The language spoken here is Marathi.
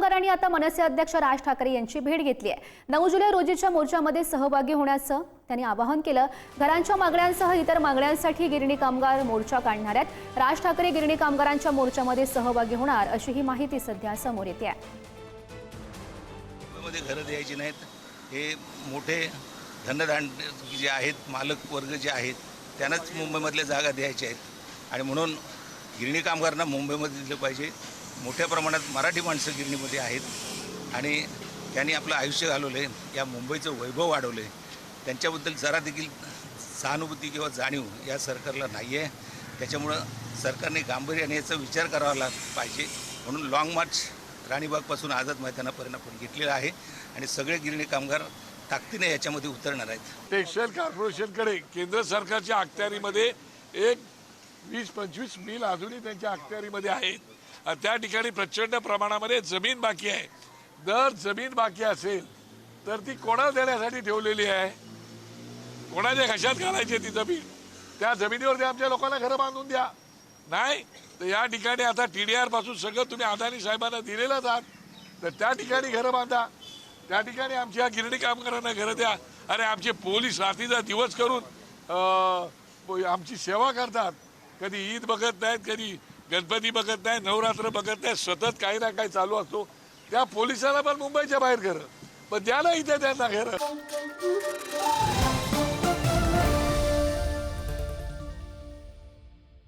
कामगारांनी आता मनसे अध्यक्ष राज ठाकरे यांची भेट घेतली आहे. नऊ जुलै रोजीच्या मोर्चामध्ये सहभागी होण्याचं त्यांनी आवाहन केलं. घरांच्या मागण्यांसह इतर मागण्यांसाठी गिरणी कामगार मोर्चा काढणार आहेत. राज ठाकरे गिरणी कामगारांच्या मोर्चामध्ये सहभागी होणार अशी ही माहिती सध्या समोर येते आहे. घरं द्यायची नाहीत. हे मोठे धनधान्य जे आहेत मालक वर्ग जे आहेत त्यांनाच मुंबईमधल्या जागा द्यायच्या आहेत. आणि म्हणून गिरणी कामगारांना मुंबईमध्ये दिलं पाहिजे. मोठ्या प्रमाणात मराठी माणसं गिरणीमध्ये आहेत आणि त्यांनी आपलं आयुष्य घालवलं आहे या मुंबईचं वैभव वाढवलं आहे त्यांच्याबद्दल जरा देखील सहानुभूती किंवा जाणीव या सरकारला नाही आहे त्याच्यामुळं सरकारने गांभीर्याने याचा विचार करावा लाग पाहिजे. म्हणून लाँग मार्च राणीबागपासून आझाद मैदानापर्यंत आपण घेतलेला आहे आणि सगळे गिरणी कामगार ताकदीने याच्यामध्ये उतरणार आहेत. टेक्सटाईल कॉर्पोरेशनकडे केंद्र सरकारच्या अखत्यारीमध्ये एक वीस पंचवीस मिल अजूनही त्यांच्या अखत्यारीमध्ये आहेत. आणि त्या ठिकाणी प्रचंड प्रमाणामध्ये जमीन बाकी आहे. जर जमीन बाकी असेल तर ती कोणाला देण्यासाठी ठेवलेली आहे? कोणाच्या घशात घालायची आहे ती जमीन? त्या जमिनीवरती आमच्या लोकांना घरं बांधून द्या. नाही तर या ठिकाणी आता टी डी आरपासून सगळं तुम्ही अदानी साहेबांना दिलेलंच आहात. तर त्या ठिकाणी घरं बांधा. त्या ठिकाणी आमच्या गिरणी कामगारांना घरं द्या. अरे आमचे पोलीस रात्रीचा दिवस करून आमची सेवा करतात. कधी ईद बघत नाहीत कधी गणपती बघत नाही नवरात्र बघत नाही सतत काही ना काही चालू असतो. त्या पोलिसाला पण मुंबईच्या बाहेर खरं पण द्या इथे त्यांना घरं.